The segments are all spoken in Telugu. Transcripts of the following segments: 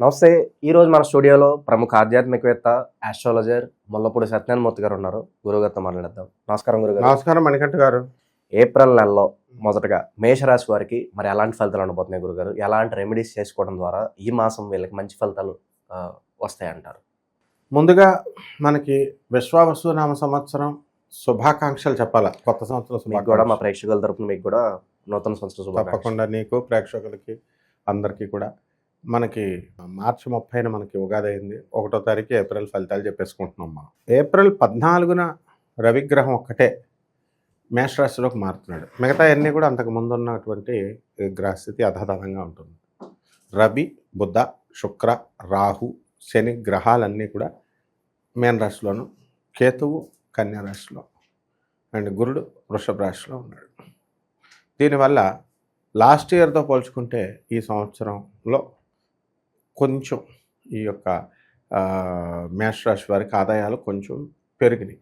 నమస్తే ఈ రోజు మన స్టూడియోలో ప్రముఖ ఆధ్యాత్మికవేత్త ఆస్ట్రాలజర్ ముల్లపూడి సత్యనారాయణమూర్తి గారు ఉన్నారు. గురుగారితో మాట్లాడదాం. నమస్కారం గురుగారు నమస్కారం మణికంఠ గారు. ఏప్రిల్ నెలలో మొదటగా మేషరాశి వారికి మరి ఎలాంటి ఫలితాలు ఉండబోతున్నాయి గురుగారు ఎలాంటి రెమెడీస్ చేసుకోవడం ద్వారా ఈ మాసం వీళ్ళకి మంచి ఫలితాలు వస్తాయంటారు? ముందుగా మనకి విశ్వావసు నామ సంవత్సరం శుభాకాంక్షలు చెప్పాలా? కొత్త సంవత్సరం మీకు కూడా మా ప్రేక్షకుల తరపున మీకు కూడా నూతన సంవత్సర తప్పకుండా నీకు ప్రేక్షకులకి అందరికీ కూడా. మనకి మార్చి ముప్పైన మనకి ఉగాది అయింది. ఒకటో తారీఖు ఏప్రిల్ ఫలితాలు చెప్పేసుకుంటున్నాం మనం. ఏప్రిల్ పద్నాలుగున రవిగ్రహం ఒక్కటే మేషరాశిలోకి మారుతున్నాడు. మిగతా అన్నీ కూడా అంతకు ముందు ఉన్నటువంటి గ్రహస్థితి అధధనంగా ఉంటుంది. రవి బుధ శుక్ర రాహు శని గ్రహాలన్నీ కూడా మేన రాశిలోను కేతువు కన్యా రాశిలో అండ్ గురుడు వృషభ రాశిలో ఉన్నాడు. దీనివల్ల లాస్ట్ ఇయర్తో పోల్చుకుంటే ఈ సంవత్సరంలో కొంచెం ఈ యొక్క ఆ, మేష రాశి వారికి ఆదాయాలు కొంచెం పెరిగినాయి.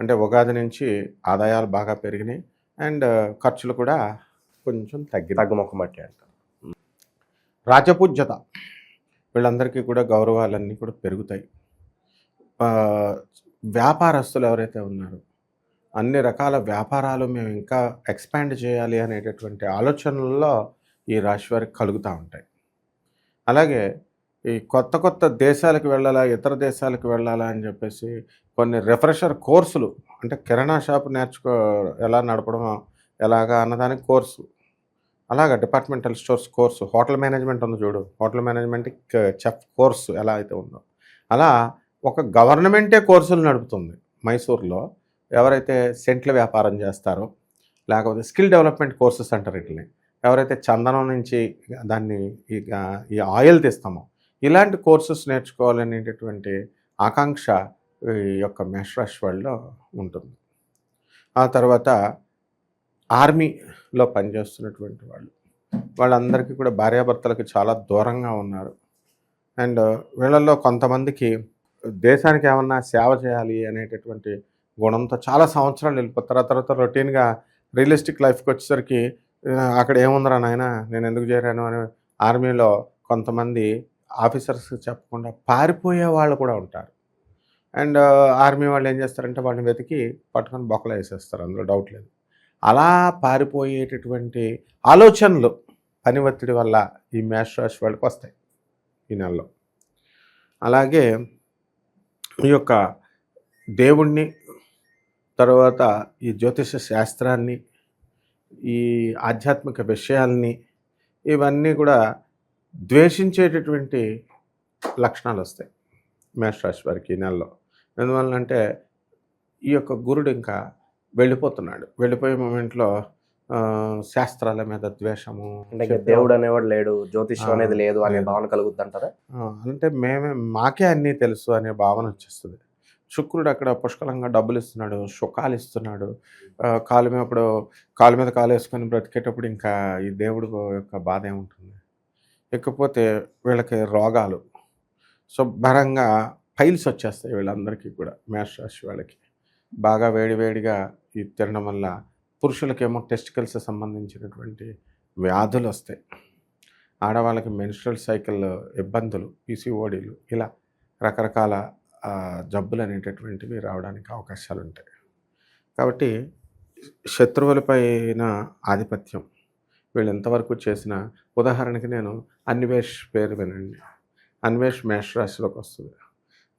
అంటే ఉగాది నుంచి ఆదాయాలు బాగా పెరిగినాయి. అండ్ ఖర్చులు కూడా కొంచెం తగ్గినాయి. తగ్గుముఖం బట్టి అంటారు. రాజపూజ్యత వీళ్ళందరికీ కూడా గౌరవాలన్నీ కూడా పెరుగుతాయి. వ్యాపారస్తులు ఎవరైతే ఉన్నారో అన్ని రకాల వ్యాపారాలు మేము ఇంకా ఎక్స్పాండ్ చేయాలి అనేటటువంటి ఆలోచనల్లో ఈ రాశి వారికి కలుగుతూ ఉంటాయి. అలాగే ఈ కొత్త కొత్త దేశాలకు వెళ్ళాలా ఇతర దేశాలకు వెళ్ళాలా అని చెప్పేసి కొన్ని రిఫ్రెషర్ కోర్సులు అంటే కిరాణా షాప్ నేర్చుకో ఎలా నడపడం ఎలాగా అన్నదానికి కోర్సు. అలాగా departmental stores course hotel management ఉంది చూడు. హోటల్ మేనేజ్మెంట్ చెఫ్ కోర్సు ఎలా అయితే ఉందో. అలా ఒక గవర్నమెంటే కోర్సులు నడుపుతుంది మైసూర్లో. ఎవరైతే సెంట్ల వ్యాపారం చేస్తారో లేకపోతే స్కిల్ డెవలప్మెంట్ కోర్సెస్ అంటారు వీటిని. ఎవరైతే చందనం నుంచి దాన్ని ఈ ఆయిల్ తీస్తామో ఇలాంటి కోర్సెస్ నేర్చుకోవాలనేటటువంటి ఆకాంక్ష ఈ యొక్క మేషరాశి వాళ్ళలో ఉంటుంది. ఆ తర్వాత ఆర్మీలో పనిచేస్తున్నటువంటి వాళ్ళు వాళ్ళందరికీ కూడా భార్యాభర్తలకు చాలా దూరంగా ఉన్నారు. అండ్ వీళ్ళల్లో కొంతమందికి దేశానికి ఏమన్నా సేవ చేయాలి అనేటటువంటి గుణంతో చాలా సంవత్సరాలు వెళ్ళిపోతారు ఆ తర్వాత రొటీన్గా రియలిస్టిక్ లైఫ్కి వచ్చేసరికి అక్కడ ఏముందిరా నాయన? నేను ఎందుకు చేరాను అని ఆర్మీలో కొంతమంది ఆఫీసర్స్ చెప్పకుండా పారిపోయే వాళ్ళు కూడా ఉంటారు. అండ్ ఆర్మీ వాళ్ళు ఏం చేస్తారంటే వాళ్ళని వెతికి పట్టుకొని బొక్కలు వేసేస్తారు. అందులో డౌట్ లేదు. అలా పారిపోయేటటువంటి ఆలోచనలు పని ఒత్తిడి వల్ల ఈ మేష రాశి వాళ్ళకి వస్తాయి ఈ నెలలో. అలాగే ఈ యొక్క దేవుణ్ణి తర్వాత ఈ జ్యోతిష శాస్త్రాన్ని ఈ ఆధ్యాత్మిక విషయాల్ని ఇవన్నీ కూడా ద్వేషించేటటువంటి లక్షణాలు వస్తాయి మేషరాశి వారికి ఈ నెలలో. ఎందువల్లంటే ఈ యొక్క గురుడు ఇంకా వెళ్ళిపోతున్నాడు. వెళ్ళిపోయే మూమెంట్లో శాస్త్రాల మీద ద్వేషము అంటే దేవుడు అనేవాడు లేడు జ్యోతిష్యం అనేది లేదు అనే. భావన కలుగుద్ది అంటారా అంటే మేమే మాకే అన్నీ తెలుసు అనే భావన వచ్చేస్తుంది. శుక్రుడు అక్కడ పుష్కలంగా డబ్బులు ఇస్తున్నాడు సుఖాలు ఇస్తున్నాడు కాలు మీద కాలు మీద కాలు వేసుకొని బ్రతికేటప్పుడు ఇంకా ఈ దేవుడు యొక్క బాధ ఏముంటుంది? ఇకపోతే వీళ్ళకి రోగాలు. శుభ్రంగా ఫైల్స్ వచ్చేస్తాయి వీళ్ళందరికీ కూడా మేషరాశి వాళ్ళకి. బాగా వేడివేడిగా ఈ తినడం వల్ల పురుషులకేమో టెస్టికల్స్ సంబంధించినటువంటి వ్యాధులు వస్తాయి. ఆడవాళ్ళకి మెన్స్ట్రల్ సైకిల్ ఇబ్బందులు పీసీఓడీలు ఇలా రకరకాల జబ్బులు అనేటటువంటివి రావడానికి అవకాశాలు ఉంటాయి కాబట్టి శత్రువులపైన ఆధిపత్యం వీళ్ళు ఎంతవరకు చేసిన ఉదాహరణకి నేను అన్వేష్ పేరు వినండి. అన్వేష్ మేష రాశిలోకి వస్తుంది.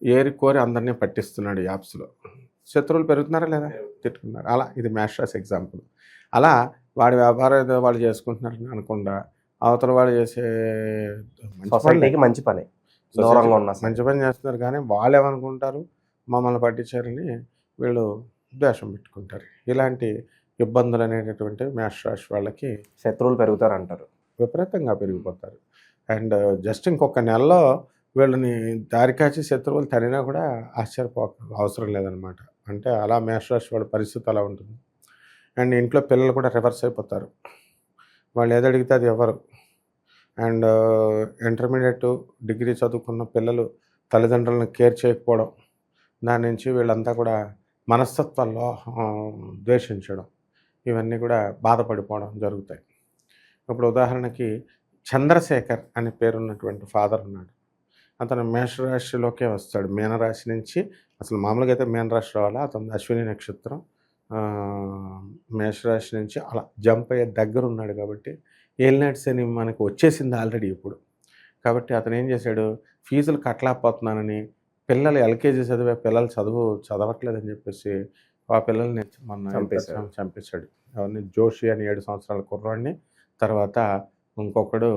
ఏరి కోరి అందరినీ పట్టిస్తున్నాడు ఈ యాప్స్లో. శత్రువులు పెరుగుతున్నారా లేదా? తిట్టుకున్నారు. అలా ఇది మేష రాశి ఎగ్జాంపుల్. అలా వాడి వ్యాపారం ఏదో వాళ్ళు చేసుకుంటున్నారని అనకుండా అవతల వాళ్ళు చేసే మంచి పని. దూరంగా ఉన్నా. మంచి పని చేస్తున్నారు కానీ వాళ్ళు ఏమనుకుంటారు మమ్మల్ని పట్టించారని వీళ్ళు ద్వేషం పెట్టుకుంటారు. ఇలాంటి ఇబ్బందులు అనేటటువంటి మేషరాశి వాళ్ళకి శత్రువులు పెరుగుతారు అంటారు విపరీతంగా పెరిగిపోతారు. అండ్ జస్ట్ ఇంకొక నెలలో వీళ్ళని దారి కాచి శత్రువులు తనినా కూడా ఆశ్చర్యపో అవసరం లేదనమాట. అంటే అలా మేషరాశి వాళ్ళ పరిస్థితి అలా ఉంటుంది. అండ్ ఇంట్లో పిల్లలు కూడా రివర్స్ అయిపోతారు. వాళ్ళు ఏది అడిగితే అది ఎవరు అండ్ ఇంటర్మీడియట్ డిగ్రీ చదువుకున్న పిల్లలు తల్లిదండ్రులను కేర్ చేయకపోవడం దాని నుంచి వీళ్ళంతా కూడా మనస్తత్వాల్లో ద్వేషించడం ఇవన్నీ కూడా బాధపడిపోవడం జరుగుతాయి. ఇప్పుడు ఉదాహరణకి చంద్రశేఖర్ అనే పేరున్నటువంటి ఫాదర్ ఉన్నాడు. అతను మేషరాశిలోకే వస్తాడు. మీనరాశి నుంచి అసలు మామూలుగా అయితే మీనరాశి రావాలా అతను అశ్విని నక్షత్రం మేషరాశి నుంచి అలా జంప్ అయ్యే దగ్గర ఉన్నాడు కాబట్టి ఏలినాట్స్ అని మనకు వచ్చేసింది ఆల్రెడీ ఇప్పుడు. కాబట్టి అతను ఏం చేశాడు? ఫీజులు కట్టలేకపోతున్నానని పిల్లలు ఎల్కేజీ చదివే పిల్లలు చదువు చదవట్లేదని చెప్పేసి ఆ పిల్లల్ని మొన్న చంపేశాడు. అవన్నీ జోషి అని ఏడు సంవత్సరాల కుర్రాడిని. తర్వాత ఇంకొకడు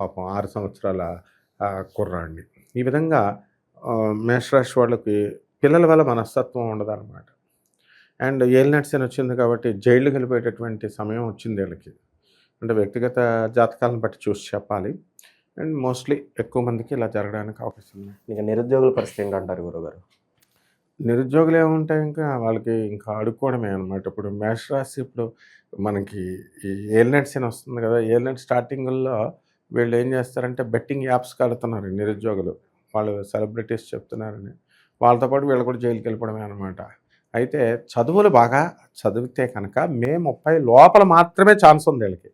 పాపం ఆరు సంవత్సరాల కుర్రాడిని. ఈ విధంగా మేషరాశి వాళ్ళకి పిల్లల వల్ల మనస్తత్వం ఉండదన్నమాట. అండ్ ఏలినట్స్ అని వచ్చింది కాబట్టి జైలు వెళ్ళిపోయేటటువంటి సమయం వచ్చింది వీళ్ళకి. అంటే వ్యక్తిగత జాతకాలను బట్టి చూసి చెప్పాలి. అండ్ మోస్ట్లీ ఎక్కువ మందికి ఇలా జరగడానికి అవకాశం ఉంది. ఇంకా నిరుద్యోగుల పరిస్థితి ఏంటంటారు గురుగారు? నిరుద్యోగులు ఏముంటాయి ఇంకా వాళ్ళకి ఇంకా అడుక్కోవడమే అనమాట ఇప్పుడు మేషరాశి ఇప్పుడు మనకి ఈ ఏల్నెట్స్ అని వస్తుంది కదా ఏల్నెట్ స్టార్టింగ్లో వీళ్ళు ఏం చేస్తారంటే బెట్టింగ్ యాప్స్ కడుతున్నారు నిరుద్యోగులు. వాళ్ళు సెలబ్రిటీస్ చెప్తున్నారని. వాళ్ళతో పాటు వీళ్ళు కూడా జైలుకి వెళ్ళిపోవడమే అనమాట అయితే చదువులు బాగా చదివితే కనుక మే ముప్పై లోపల మాత్రమే ఛాన్స్ ఉంది వీళ్ళకి.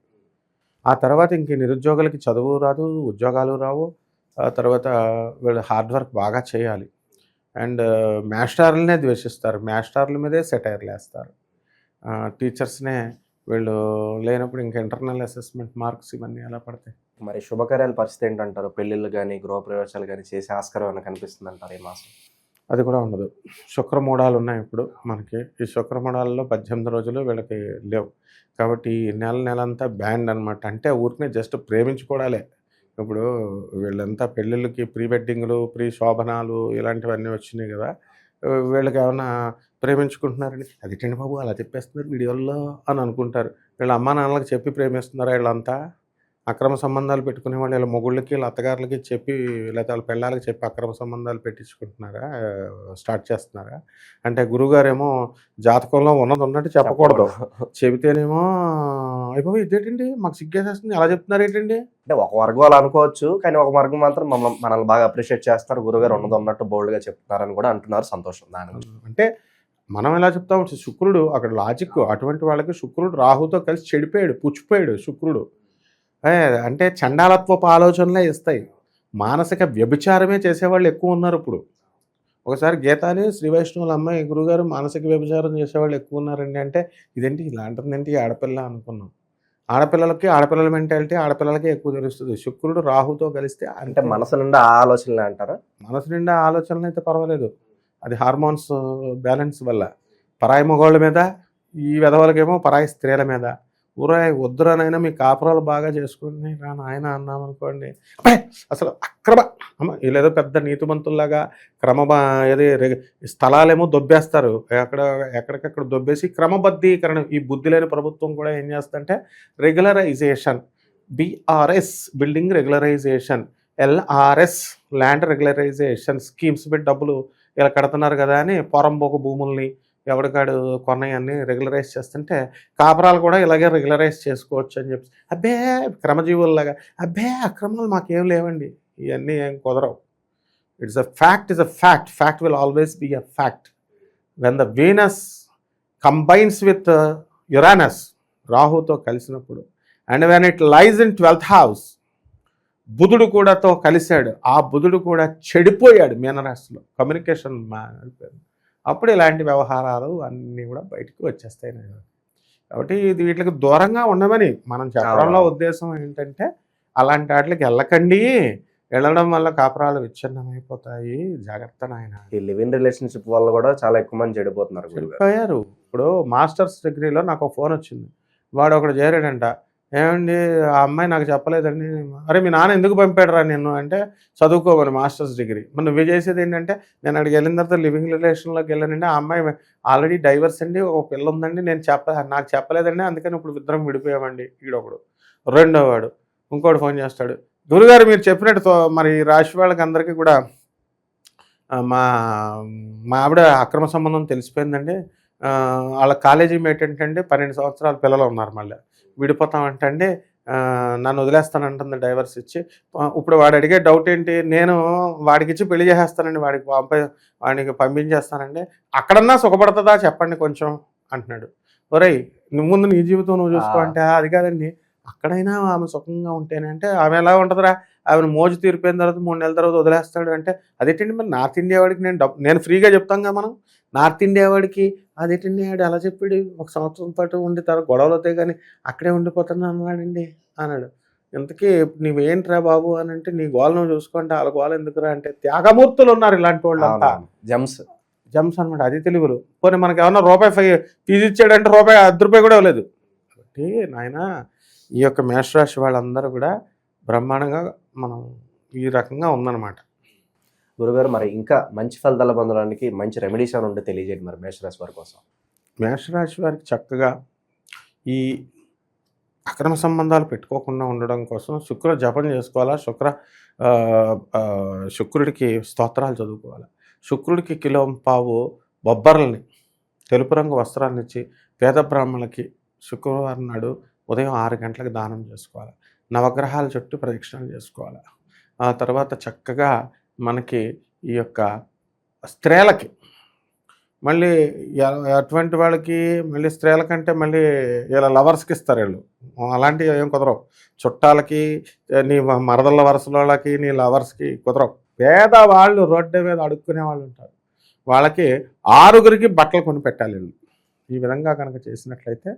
ఆ తర్వాత ఇంక నిరుద్యోగులకి చదువు రాదు ఉద్యోగాలు రావు. ఆ తర్వాత వీళ్ళు హార్డ్ వర్క్ బాగా చేయాలి. And మాస్టర్లనే uh, ద్వేషిస్తారు. మాస్టర్ల మీదే సెటైర్లు వేస్తారు టీచర్స్నే వీళ్ళు లేనప్పుడు ఇంకా ఇంటర్నల్ అసెస్మెంట్ మార్క్స్ ఇవన్నీ ఎలా పడతాయి? మరి శుభకార్యాల పరిస్థితి ఏంటంటారు? పెళ్ళిళ్ళు కానీ గృహప్రవేశాలు కానీ చేసే ఆస్కారం ఏమైనా కనిపిస్తుంది అంటారు ఈ మాసం? అది కూడా ఉండదు. శుక్రమూఢాలు ఉన్నాయి ఇప్పుడు మనకి. ఈ శుక్రమూఢాలలో పద్దెనిమిది రోజులు వీళ్ళకి లేవు. కాబట్టి ఈ నెల నెలంతా బ్యాండ్ అనమాట అంటే ఊరికనే జస్ట్ ప్రేమించుకోవడాలే. ఇప్పుడు వీళ్ళంతా పెళ్ళిళ్ళకి ప్రీ వెడ్డింగ్లు ప్రీ శోభనాలు ఇలాంటివన్నీ వచ్చినాయి కదా. వీళ్ళకి ఏమైనా ప్రేమించుకుంటున్నారని అదేంటి బాబు అలా చెప్పేస్తున్నారు వీడియోల్లో అని అనుకుంటారు. వీళ్ళ అమ్మా నాన్నలకు చెప్పి ప్రేమిస్తున్నారా వీళ్ళంతా? అక్రమ సంబంధాలు పెట్టుకునే వాళ్ళు వీళ్ళ మొగుళ్ళకి వీళ్ళ అత్తగారులకి చెప్పి లేకపోతే వాళ్ళ పెళ్ళాలకి చెప్పి అక్రమ సంబంధాలు పెట్టించుకుంటున్నారా? స్టార్ట్ చేస్తున్నారా? అంటే గురుగారేమో జాతకంలో ఉన్నది ఉన్నట్టు చెప్పకూడదు. చెబితేనేమో అయిపోయి ఇదేంటండి? మాకు సిగ్గేసేస్తుంది. అలా చెప్తున్నారు ఏంటండి? అంటే ఒక వర్గం అలా అనుకోవచ్చు కానీ ఒక వర్గం మాత్రం మమ్మల్ని మనల్ని బాగా అప్రిషియేట్ చేస్తారు. గురుగారు ఉన్నది ఉన్నట్టు బోల్డ్గా చెప్తున్నారని కూడా అంటున్నారు సంతోషం దాని అంటే మనం ఎలా చెప్తాం? శుక్రుడు అక్కడ లాజిక్ అటువంటి వాళ్ళకి శుక్రుడు రాహుతో కలిసి చెడిపోయాడు పుచ్చిపోయాడు శుక్రుడు. అంటే చండాలత్వపు ఆలోచనలే ఇస్తాయి. మానసిక వ్యభిచారమే చేసేవాళ్ళు ఎక్కువ ఉన్నారు ఇప్పుడు. ఒకసారి గీతాని శ్రీ వైష్ణవుల అమ్మాయి గురుగారు మానసిక వ్యభిచారం చేసేవాళ్ళు ఎక్కువ ఉన్నారండి అంటే ఇదేంటి? ఇలాంటిదేంటి ఆడపిల్ల అనుకున్నాం. ఆడపిల్లలకి ఆడపిల్లల మెంటాలిటీ ఆడపిల్లలకి ఎక్కువ తెలుస్తుంది. శుక్రుడు రాహుతో కలిస్తే అంటే మనసు నిండా ఆలోచనలే అంటారా? మనసు నిండా ఆలోచనలు అయితే పర్వాలేదు. అది హార్మోన్స్ బ్యాలెన్స్ వల్ల. పరాయి మగవాళ్ళ మీద ఈ విధవలకేమో పరాయి స్త్రీల మీద. ఊరాయి వద్దురానైనా మీ కాపురాలు బాగా చేసుకుని రా నాయన అన్నామనుకోండి. అసలు అక్రమ అమ్మ వీళ్ళేదో పెద్ద నీతిమంతుల్లాగా క్రమ ఏది స్థలాలేమో దొబ్బేస్తారు. ఎక్కడ ఎక్కడికక్కడ దొబ్బేసి క్రమబద్ధీకరణ ఈ బుద్ధి లేని ప్రభుత్వం కూడా ఏం చేస్తుందంటే regularisation BRS building regularisation LRS land regularisation schemes పెట్టి డబ్బులు ఇలా కడుతున్నారు కదా అని పొరంబోక భూముల్ని ఎవడికాడు కొన్నాయన్ని రెగ్యులరైజ్ చేస్తుంటే కాపురాలు కూడా ఇలాగే రెగ్యులరైజ్ చేసుకోవచ్చు అని చెప్పి. అబ్బే క్రమజీవుల్లాగా. అబ్బే అక్రమాలు మాకేం లేవండి. ఇవన్నీ ఏం కుదరవు. It's a fact is a fact fact will always be a fact when the Venus combines with Uranus రాహుతో కలిసినప్పుడు and when it lies in twelfth house బుధుడు కూడాతో కలిశాడు. ఆ బుధుడు కూడా చెడిపోయాడు మీనరాశిలో. కమ్యూనికేషన్ మారిపోయింది. అప్పుడు ఇలాంటి వ్యవహారాలు అన్నీ కూడా బయటకు వచ్చేస్తాయి. నేను కాబట్టి ఇది వీటికి దూరంగా ఉండమని మనం చెప్పడంలో. ఉద్దేశం ఏంటంటే అలాంటి వాటికి వెళ్ళకండి. వెళ్ళడం వల్ల కాపురాలు విచ్ఛిన్నమైపోతాయి. జాగ్రత్త నాయన. ఈ లివ్ ఇన్ రిలేషన్షిప్ వల్ల కూడా చాలా ఎక్కువ మంది చెడిపోతున్నారు చెడిపోయారు ఇప్పుడు మాస్టర్స్ డిగ్రీలో నాకు ఒక ఫోన్ వచ్చింది. వాడు ఒకడు చేరాడంట. ఏమండి ఆ అమ్మాయి నాకు చెప్పలేదండి. అరే మీ నాన్న ఎందుకు పంపాడురా నిన్ను అంటే చదువుకోమని మాస్టర్స్ డిగ్రీ. మరి నువ్వు చేసేది ఏంటంటే నేను అక్కడికి వెళ్ళిన తర్వాత లివింగ్ రిలేషన్లోకి వెళ్ళానండి. ఆ అమ్మాయి ఆల్రెడీ డైవర్స్ అండి ఒక పిల్ల ఉందండి. నేను చెప్ప నాకు చెప్పలేదండి. అందుకని ఇప్పుడు ఇద్దరం విడిపోయామండి ఈడొకడు. రెండో వాడు ఇంకోటి ఫోన్ చేస్తాడు. గురుగారు మీరు చెప్పినట్టు తో- మరి రాశి వాళ్ళకి అందరికీ కూడా మా మా ఆవిడ అక్రమ సంబంధం తెలిసిపోయిందండి. వాళ్ళ కాలేజీ మేట్ ఏంటంటే పన్నెండు సంవత్సరాల పిల్లలు ఉన్నారు మళ్ళీ. విడిపోతామంటే నన్ను వదిలేస్తానంటుంది డైవర్స్ ఇచ్చి. ఇప్పుడు వాడు అడిగే డౌట్ ఏంటి? నేను వాడికి ఇచ్చి పెళ్ళి చేసేస్తానండి వాడికి పంప వాడికి పంపించేస్తానండి. అక్కడన్నా సుఖపడుతుందా చెప్పండి కొంచెం అంటున్నాడు. ఒరేయ్ నువ్వు ముందు నీ జీవితం నువ్వు చూసుకో. అంటే అది కాదండి. అక్కడైనా ఆమె సుఖంగా ఉంటేనే అంటే ఆమె ఎలా ఉంటుందిరా? ఆమెను మోజు తీరిపోయిన తర్వాత మూడు నెలల తర్వాత వదిలేస్తాడు అంటే అదేంటండి మరి నార్త్ ఇండియా వాడికి నేను డబ్బు నేను ఫ్రీగా చెప్తాం కదా మనం? నార్త్ ఇండియా వాడికి అదేంటండి ఆడు అలా చెప్పాడు. ఒక సంవత్సరం పాటు ఉండి తర్వాత గొడవలు అవుతాయి కానీ అక్కడే ఉండిపోతాను అన్నాడండి అన్నాడు. ఇంతకీ నువ్వేంట్రా బాబు అని అంటే నీ గోల నువ్వు చూసుకుంటే వాళ్ళ గోల ఎందుకురా అంటే త్యాగమూర్తులు ఉన్నారు ఇలాంటి వాళ్ళంతా. జమ్స్. జమ్స్ అనమాట అది తెలుగులు. పోనీ మనకి ఏమన్నా రూపాయి ఫీజు ఇచ్చాడంటే రూపాయి అర్ధ రూపాయి కూడా ఇవ్వలేదు. కాబట్టి నాయన ఈ యొక్క మేషరాశి వాళ్ళందరూ కూడా బ్రహ్మాండంగా మనం ఈ రకంగా ఉందన్నమాట. గురుగారు మరి ఇంకా మంచి ఫలితాలు పొందడానికి మంచి రెమెడీస్ అని ఉంటే తెలియజేయండి మరి మేషరాశి వారి కోసం. మేషరాశి వారికి చక్కగా ఈ అక్రమ సంబంధాలు పెట్టుకోకుండా ఉండడం కోసం శుక్ర జపం చేసుకోవాలా శుక్ర శుక్రుడికి స్తోత్రాలు చదువుకోవాలి శుక్రుడికి కిలో పావు బొబ్బర్లని తెలుపు రంగు వస్త్రాలను ఇచ్చి పేద బ్రాహ్మణులకి శుక్రవారం నాడు ఉదయం ఆరు గంటలకు దానం చేసుకోవాలి నవగ్రహాల చుట్టూ ప్రదక్షిణలు చేసుకోవాలి ఆ తర్వాత చక్కగా మనకి ఈ యొక్క స్త్రీలకి. మళ్ళీ అటువంటి వాళ్ళకి మళ్ళీ స్త్రీల కంటే మళ్ళీ ఇలా లవర్స్కి ఇస్తారు వీళ్ళు. అలాంటివి ఏం కుదరవు. చుట్టాలకి నీ మరదల మరదళ్ళ వాళ్ళకి నీ లవర్స్కి కుదరవు. పేద వాళ్ళు రోడ్డు మీద అడుక్కునే వాళ్ళు ఉంటారు. వాళ్ళకి ఆరుగురికి బట్టలు కొని పెట్టాలి వీళ్ళు. ఈ విధంగా కనుక చేసినట్లయితే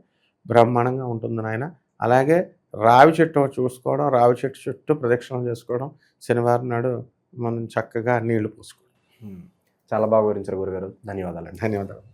బ్రహ్మాండంగా ఉంటుంది నాయన. అలాగే రావి చెట్టు చూసుకోవడం రావి చెట్టు చుట్టూ ప్రదక్షిణలు చేసుకోవడం శనివారం నాడు మనం చక్కగా నీళ్ళు పోసుకోవడం చాలా బాగా వివరించారు గురుగారు. ధన్యవాదాలండి. ధన్యవాదాలు.